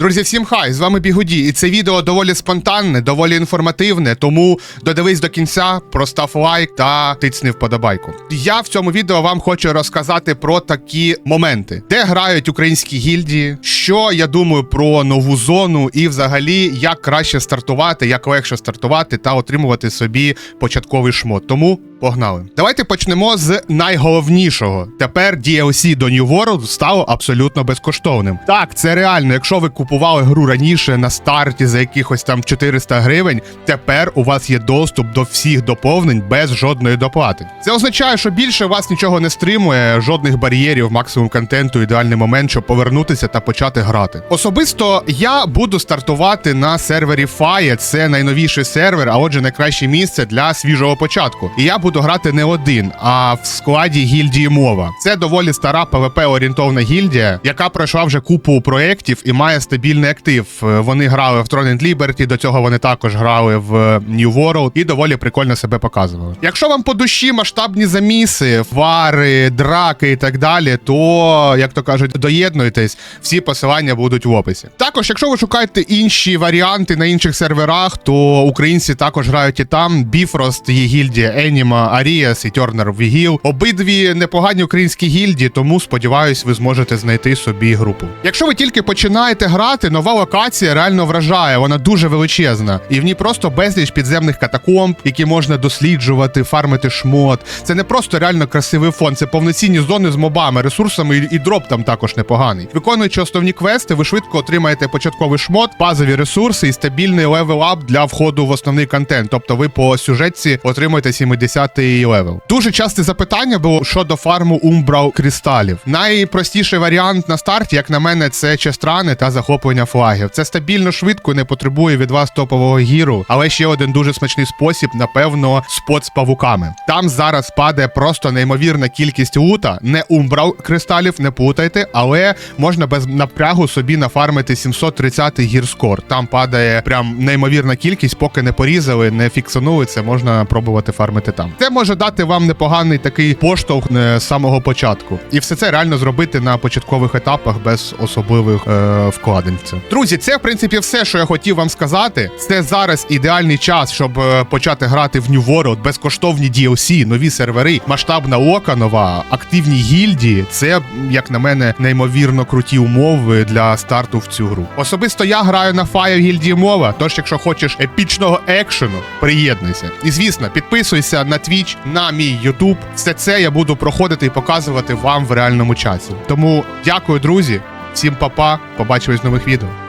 Друзі, всім хай! З вами Бігуді, і це відео доволі спонтанне, доволі інформативне, тому додивись до кінця, простав лайк та тицни вподобайку. Я в цьому відео вам хочу розказати про такі моменти, де грають українські гільдії, що я думаю про нову зону, і взагалі як краще стартувати, як легше стартувати та отримувати собі початковий шмот. Тому Погнали. Давайте почнемо з найголовнішого. Тепер DLC до New World стало абсолютно безкоштовним. Так, це реально. Якщо ви купували гру раніше на старті за якихось там 400 гривень, тепер у вас є доступ до всіх доповнень без жодної доплати. Це означає, що більше вас нічого не стримує, жодних бар'єрів, максимум контенту, ідеальний момент, щоб повернутися та почати грати. Особисто я буду стартувати на сервері Fire. Це найновіший сервер, а отже, найкраще місце для свіжого початку. І я буду грати не один, а в складі гільдії мова. Це доволі стара pvp орієнтовна гільдія, яка пройшла вже купу проєктів і має стабільний актив. Е, Вони грали в Throne and Liberty, до цього вони також грали в New World і доволі прикольно себе показували. Якщо вам по душі масштабні заміси, вари, драки і так далі, то як то кажуть, доєднуйтесь, всі посилання будуть в описі. Також, якщо ви шукаєте інші варіанти на інших серверах, то українці також грають і там. Bifrost є гільдія Еніма, Аріас і Тернер Вігіл. Обидві непогані українські гільдії, тому сподіваюсь, ви зможете знайти собі групу. Якщо ви тільки починаєте грати, нова локація реально вражає. Вона дуже величезна, і в ній просто безліч підземних катакомб, які можна досліджувати, фармити шмот. Це не просто реально красивий фон, це повноцінні зони з мобами, ресурсами і, дроп там також непоганий. Виконуючи основні квести, ви швидко отримаєте початковий шмот, базові ресурси і стабільний левел-ап для входу в основний контент. Тобто ви по сюжетці отримуєте 70-й левел. Дуже часте запитання було щодо фарму умбрал кристалів. Найпростіший варіант на старті, як на мене, це честрани та захоплення флагів. Це стабільно швидко, не потребує від вас топового гіру, але ще один дуже смачний спосіб, напевно, спот з павуками. Там зараз падає просто неймовірна кількість лута, не умбрал кристалів, не плутайте, але можна без напрягу собі нафармити 730 гірскор. Там падає прям неймовірна кількість, поки не порізали, не фіксанули це, можна пробувати фармити там. Це може дати вам непоганий такий поштовх е, з самого початку. І все це реально зробити на початкових етапах без особливих е, вкладень. в це. Друзі, це в принципі все, що я хотів вам сказати. Це зараз ідеальний час, щоб е, почати грати в New World, безкоштовні DLC, нові сервери, масштабна ока нова, активні гільдії. Це, як на мене, неймовірно круті умови для старту в цю гру. Особисто я граю на Fire гільдії мова. Тож, якщо хочеш епічного екшену, приєднуйся. І звісно, підписуйся на Twitch, на мій YouTube. Все це я буду проходити і показувати вам в реальному часі. Тому дякую, друзі. Всім па-па, побачимось в нових відео.